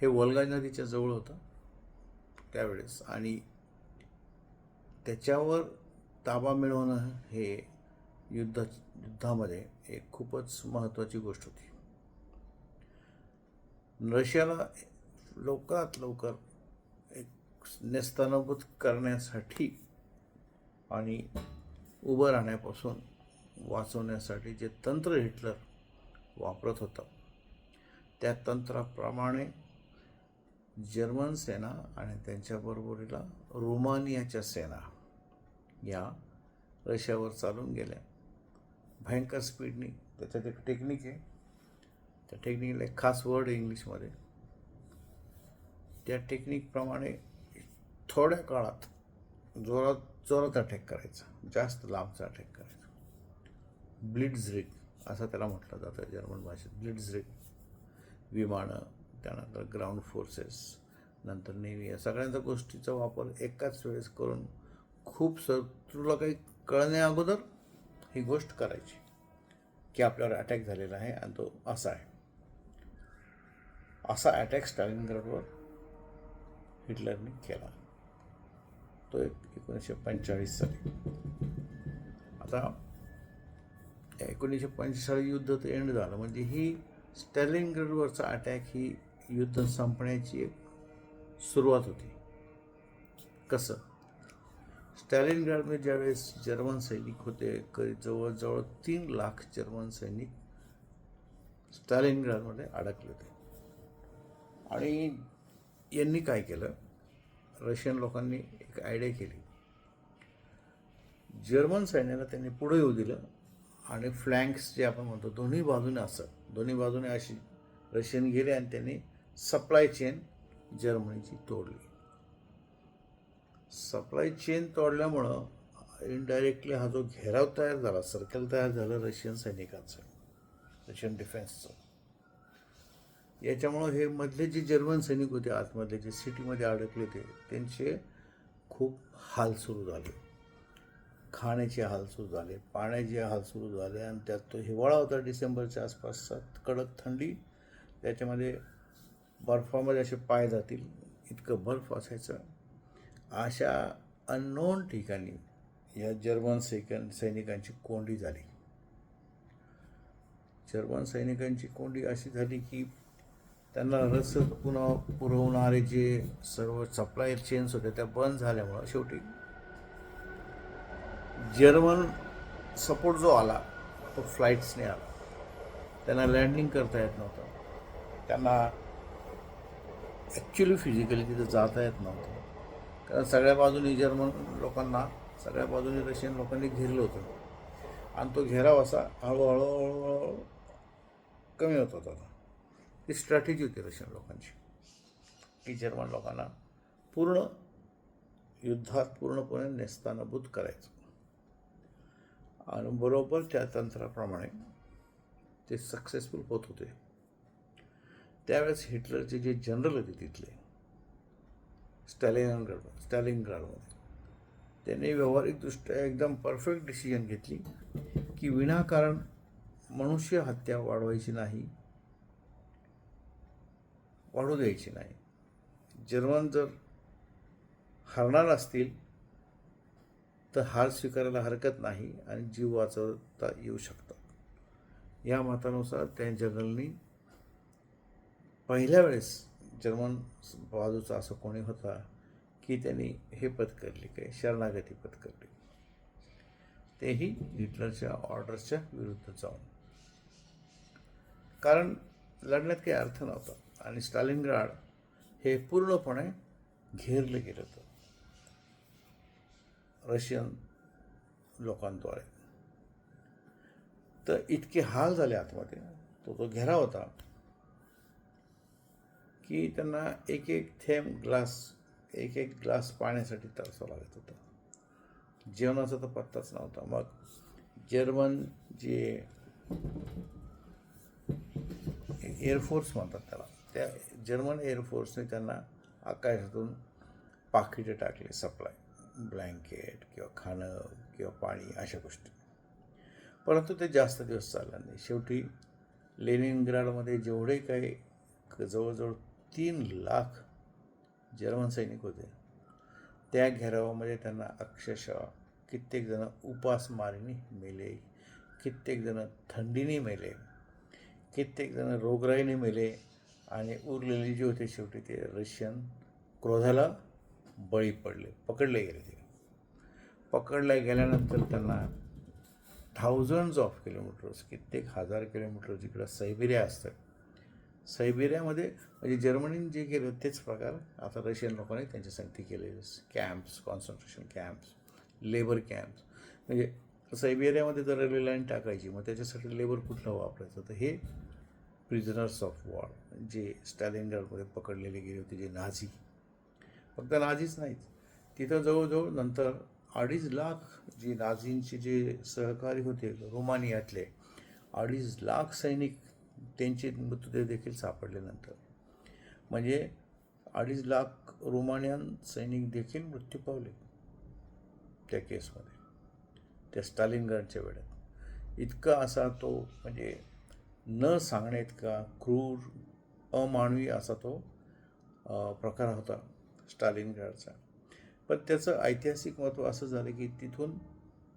हे वल्गा नदीच्या जवळ होतं त्यावेळेस. आणि त्याच्यावर ताबा मिळवणं हे युद्ध युद्धामध्ये एक खूपच महत्त्वाची गोष्ट होती. रशियाला लवकरात लवकर एक नेस्तनाबूत करण्यासाठी आणि उभं राहण्यापासून वाचवण्यासाठी जे तंत्र हिटलर वापरत होता त्या तंत्राप्रमाणे जर्मन सेना आणि त्यांच्याबरोबरीला रोमानियाच्या सेना या रशियावर चालून गेल्या. भयंकर स्पीडनी त्याच्यात एक टेक्निक आहे. त्या टेक्निकला एक खास वर्ड आहे इंग्लिशमध्ये. त्या टेक्निकप्रमाणे थोड्या काळात जोरात जोरात अटॅक करायचा. जास्त लांबचा अटॅक करायचा. ब्लिड्झरिक असं त्याला म्हटलं जातं जर्मन भाषेत. ब्लिड्झरिक विमानं त्यानंतर ग्राउंड फोर्सेस नंतर नेव्ही या सगळ्यांच्या गोष्टीचा वापर एकाच वेळेस करून खूप सर तुला काही कळण्या अगोदर ही गोष्ट करायची की आपल्यावर अटॅक झालेला आहे आणि तो असा आहे. असा अटॅक स्टॅलिनग्राडवर हिटलरने केला. तो एक एकोणीसशे पंचेचाळीस साली. आता एकोणीसशे पंचेचाळीस युद्ध तर एंड झालं. म्हणजे ही स्टॅलिनग्राडवरचा अटॅक ही युद्ध संपण्याची एक सुरुवात होती. कसं? स्टॅलिनग्राडमध्ये ज्यावेळेस जर्मन सैनिक होते कधी जवळजवळ तीन लाख जर्मन सैनिक स्टॅलिनग्राडमध्ये अडकले होते. आणि यांनी काय केलं? रशियन लोकांनी एक आयडिया केली. जर्मन सैन्याला त्यांनी पुढे येऊ दिलं आणि फ्लँक्स जे आपण म्हणतो दोन्ही बाजूने असं दोन्ही बाजूने अशी रशियन गेले आणि त्यांनी सप्लाय चेन जर्मनीची तोडली. सप्लाय चेन तोडल्यामुळं इनडायरेक्टली हा जो घेराव तयार झाला सर्कल तयार झालं रशियन सैनिकांचं रशियन डिफेन्सचं याच्यामुळं हे मधले जे जर्मन सैनिक होते आतमधले जे सिटीमध्ये अडकले होते त्यांचे खूप हाल सुरू झाले. खाण्याचे हाल सुरू झाले पाण्याचे हाल सुरू झाले आणि त्यात तो हिवाळा होता डिसेंबरच्या आसपासचा कडक थंडी त्याच्यामध्ये बर्फामध्ये असे पाय जातील. इतकं बर्फ असायचं. अशा अननोन ठिकाणी या जर्मन सैकन सैनिकांची कोंडी झाली. जर्मन सैनिकांची कोंडी अशी झाली की त्यांना रस पुन्हा पुरवणारे जे सर्व सप्लाय चेन्स होते त्या बंद झाल्यामुळं शेवटी जर्मन सपोर्ट जो आला तो फ्लाईट्सने आला. त्यांना लँडिंग करता येत नव्हतं. त्यांना ॲक्च्युली फिजिकली तिथं जाता येत नव्हतं. कारण सगळ्या बाजूने जर्मन लोकांना सगळ्या बाजूने रशियन लोकांनी घेरलं होतं. आणि तो घेराव असा हळूहळू हळूहळू कमी होत होता. ती स्ट्रॅटेजी होती रशियन लोकांची. की जर्मन लोकांना पूर्ण युद्धात पूर्णपणे नेस्तानाबूत करायचं. आणि बरोबर त्या तंत्राप्रमाणे ते सक्सेसफुल होत होते. त्यावेळेस हिटलरचे जे जनरल होते तिथले स्टॅलिनग्राड स्टॅलिनग्राडमध्ये त्यांनी व्यावहारिकदृष्ट्या एकदम परफेक्ट डिसिजन घेतली की विनाकारण मनुष्य हत्या वाढवायची नाही वाढू द्यायची नाही. जर्मन जर हरणार असतील तर हार स्वीकारायला हरकत नाही आणि जीव वाचवता येऊ शकतात. या मतानुसार त्या जनरलनी पहिल्या वेळेस जर्मन बाजूचा असं कोणी होता की त्यांनी हे पत्करली काय? शरणागती पत्करली तेही हिटलरच्या ऑर्डर्सच्या विरुद्ध जाऊन. कारण लढण्यात काही अर्थ नव्हता आणि स्टालिनग्राड हे पूर्णपणे घेरलं गेलं होतं. रशियन लोकांद्वारे. तर इतके हाल झाले आतमध्ये. तो तो घेरा होता. की त्यांना एक एक थेंब ग्लास एक एक ग्लास पाण्यासाठी तरसावं लागत होतं. जेवणाचा तर पत्ताच नव्हता. मग जर्मन जे एअरफोर्स म्हणतात त्याला त्या जर्मन एअरफोर्सने त्यांना आकाशातून पाकिटे टाकले सप्लाय ब्लँकेट किंवा खाणं किंवा पाणी अशा गोष्टी. परंतु ते जास्त दिवस चाललं नाही. शेवटी लेनिनग्राडमध्ये जेवढे काही क- जवळजवळ तीन लाख जर्मन सैनिक होते. त्या घेरावामध्ये त्यांना अक्षरशः कित्येकजणं उपासमारीने मेले कित्येकजणं थंडीने मेले कित्येकजणं रोगराईने मेले आणि उरलेले जे होते शेवटी ते रशियन क्रोधाला बळी पडले पकडले गेले ते. पकडल्या गेल्यानंतर त्यांना थाउजंड्स ऑफ किलोमीटर्स कित्येक हजार किलोमीटर जिकडं सायबेरिया असतात सायबेरियामध्ये म्हणजे जर्मनीने जे केलं तेच प्रकार आता रशियन लोकांनी त्यांच्यासाठी केले. Camps concentration camps labour camps. म्हणजे सायबेरियामध्ये जर रेल्वे लाईन टाकायची मग त्याच्यासाठी लेबर कुठलं वापरायचं? तर हे प्रिझनर्स ऑफ वॉर जे स्टॅलिनग्राडमध्ये पकडलेले गेले होते जे नाझी. फक्त नाझीच नाहीत. तिथं जवळजवळ नंतर अडीच लाख जी नाझींचे जे सहकारी होते रोमानियातले अडीच लाख सैनिक त्यांचे मृतदेह देखील सापडल्यानंतर म्हणजे अडीच लाख रोमानियन सैनिक देखील मृत्यू पावले त्या केसमध्ये त्या स्टालिनगडच्या वेळेत. इतका असा तो म्हणजे न सांगण्या इतका क्रूर अमानवी असा तो प्रकार होता स्टालिनगडचा पण त्याचं ऐतिहासिक महत्त्व असं झालं की तिथून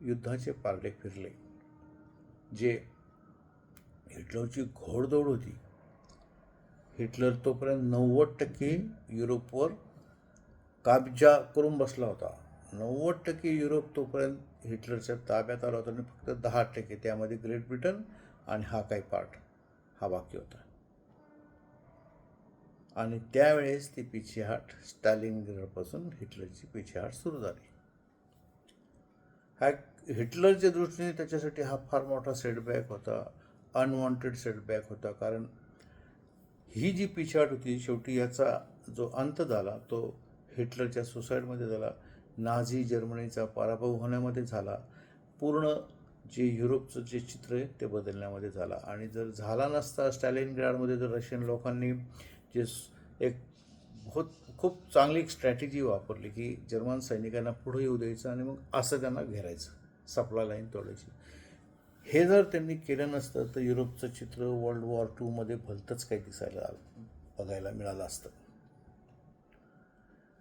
युद्धाचे पारडे फिरले. जे हिटलरची घोडदौड होती. हिटलर तोपर्यंत नव्वद टक्के युरोपवर काबजा करून बसला होता. नव्वद टक्के युरोप तोपर्यंत हिटलरच्या ताब्यात आला होता आणि फक्त दहा टक्के त्यामध्ये ग्रेट ब्रिटन आणि हा काही पार्ट हा बाकी होता. आणि त्यावेळेस ती पिछेहाट स्टॅलिनग्राडपासून हिटलरची पिछेहाट सुरू झाली. हा हिटलरच्या दृष्टीने त्याच्यासाठी हा फार मोठा सेटबॅक होता. अनवॉन्टेड सेटबॅक होता. कारण ही जी पिछाट होती शेवटी याचा जो अंत झाला तो हिटलरच्या सुसाईडमध्ये झाला नाझी जर्मनीचा पराभव होण्यामध्ये झाला पूर्ण जे युरोपचं जे चित्र आहे ते बदलण्यामध्ये झाला. आणि जर झाला नसता स्टॅलिनग्राडमध्ये जर रशियन लोकांनी जे एक बहुत खूप चांगली एक स्ट्रॅटेजी वापरली की जर्मन सैनिकांना पुढे येऊ द्यायचं आणि मग असं त्यांना घेरायचं सप्लाय लाईन तोडायची. हे जर त्यांनी केलं नसतं तर युरोपचं चित्र वर्ल्ड वॉर टूमध्ये भलतंच काही दिसायला बघायला मिळालं असतं.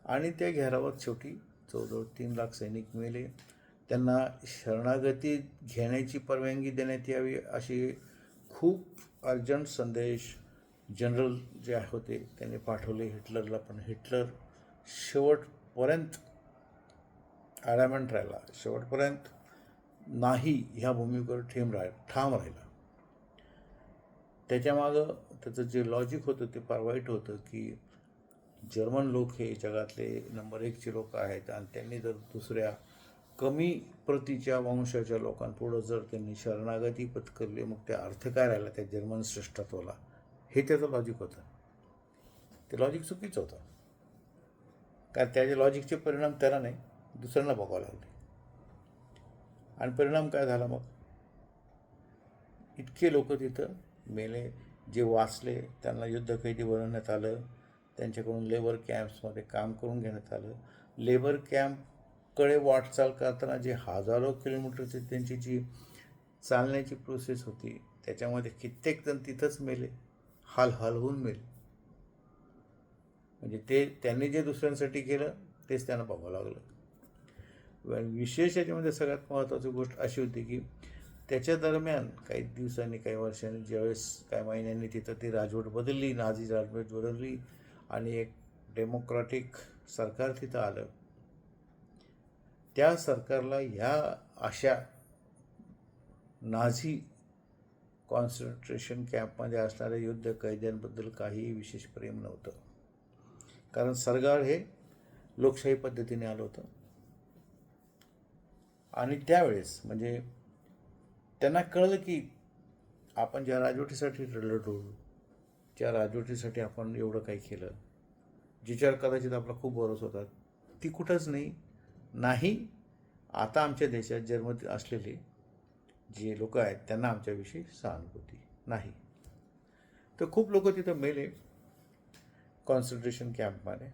आणि त्या घेरावात शेवटी जवळजवळ तीन लाख सैनिक मिळाले. त्यांना शरणागती घेण्याची परवानगी देण्यात यावी अशी खूप अर्जंट संदेश जनरल जे होते त्यांनी पाठवले. हिटलरला पण हिटलर शेवटपर्यंत ॲडामंट राहिला. शेवटपर्यंत नाही ह्या भूमिकेवर ठेम राह ठाम राहिला. त्याच्यामागं त्याचं जे लॉजिक होतं ते फार वाईट होतं की जर्मन लोक हे जगातले नंबर एकचे लोक आहेत आणि त्यांनी जर दुसऱ्या कमी प्रतीच्या वंशाच्या लोकांपुढं जर त्यांनी शरणागती पत्करली मग त्या अर्थ काय राहिला त्या जर्मन श्रेष्ठत्वाला? हे त्याचं लॉजिक होतं. ते लॉजिक चुकीचं होतं. कारण त्याचे लॉजिकचे परिणाम त्याला नाही दुसऱ्यांना बघावं लागले. आणि परिणाम काय झाला मग? इतके लोक तिथं मेले जे वाचले त्यांना युद्धकैदी बनवण्यात आलं त्यांच्याकडून लेबर कॅम्प्समध्ये काम करून घेण्यात आलं. लेबर कॅम्पकडे वाटचाल करताना जे हजारो किलोमीटरची त्यांची जी चालण्याची प्रोसेस होती त्याच्यामध्ये कित्येक जण तिथंच मेले हाल होऊन मेले. म्हणजे ते त्यांनी जे दुसऱ्यांसाठी केलं तेच त्यांना बघावं लागलं. विशेष याच्यामध्ये सगळ्यात महत्त्वाची गोष्ट अशी होती की त्याच्या दरम्यान काही दिवसांनी काही वर्षांनी ज्यावेळेस काही महिन्यांनी तिथं ती राजवट बदलली नाझी राजवट बदलली आणि एक डेमोक्रॅटिक सरकार तिथं आलं त्या सरकारला ह्या अशा नाझी कॉन्सन्ट्रेशन कॅम्पमध्ये असणाऱ्या युद्ध कैद्यांबद्दल काहीही विशेष प्रेम नव्हतं. कारण सरकार हे लोकशाही पद्धतीने आलं होतं. आणि त्यावेळेस म्हणजे त्यांना कळलं की आपण ज्या राजवटीसाठी लढलो ज्या राजवटीसाठी आपण एवढं काही केलं जिच्यावर कदाचित आपला खूप भरोसा होता ती कुठंच नाही. नाही आता आमच्या देशात जन्मत असलेले जे लोक आहेत त्यांना आमच्याविषयी सहानुभूती नाही. तर खूप लोक तिथं मेले कॉन्सन्ट्रेशन कॅम्पमध्ये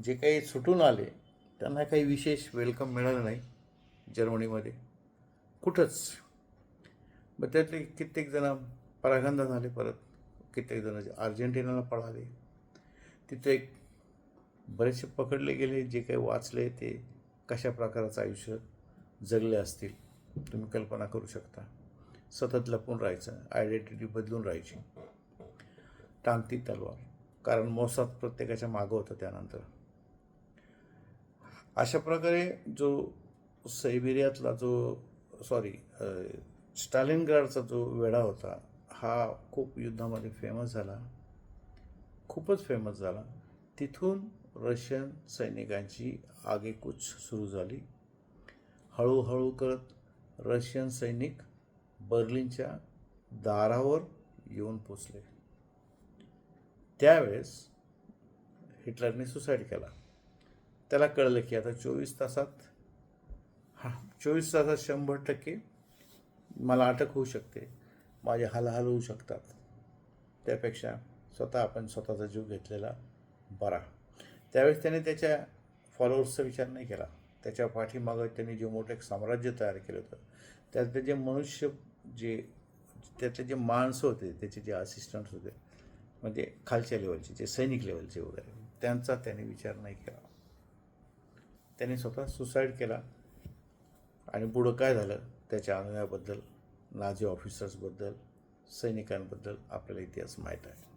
जे काही सुटून आले त्यांना काही विशेष वेलकम मिळालं नाही. जर्मनीमध्ये. कुठंच. मग त्यातले कित्येक जण परागंदा झाले परत. कित्येक जण अर्जेंटिनाला पळाले. तिथे एक बरेचसे पकडले गेले जे काही वाचले ते कशा प्रकारचं आयुष्य जगले असतील तुम्ही कल्पना करू शकता. सतत लपून राहायचं आयडेंटिटी बदलून राहायची. टांगती तलवार. कारण मोसाद प्रत्येकाच्या मागं होतं त्यानंतर. अशा प्रकारे जो सैबेरियातला जो सॉरी स्टालिनग्राडचा जो वेढा होता हा खूप युद्धामध्ये फेमस झाला. खूपच फेमस झाला. तिथून रशियन सैनिकांची आगेकूच सुरू झाली. हळूहळू करत रशियन सैनिक बर्लिनच्या दारावर येऊन पोचले. त्यावेळेस हिटलरने सुसाईड केला. त्याला कळलं की आता चोवीस तासात चोवीस तासात शंभर टक्के मला अटक होऊ शकते. माझे हालहाल होऊ शकतात. त्यापेक्षा स्वतः आपण स्वतःचा जीव घेतलेला बरा. त्यावेळेस त्याने त्याच्या फॉलोअर्सचा विचार नाही केला. त्याच्या पाठीमागं त्यांनी जे मोठं एक साम्राज्य तयार केलं होतं त्यातले जे मनुष्य जे त्यातले जे माणसं होते त्याचे जे असिस्टंट्स होते म्हणजे खालच्या लेवलचे जे सैनिक लेवलचे वगैरे त्यांचा त्याने विचार नाही केला. त्याने स्वतः सुसाईड केला. आणि पुढं काय झालं? त्याच्या अनुयाबद्दल नाझी ऑफिसर्सबद्दल सैनिकांबद्दल आपल्याला इतिहास माहीत आहे.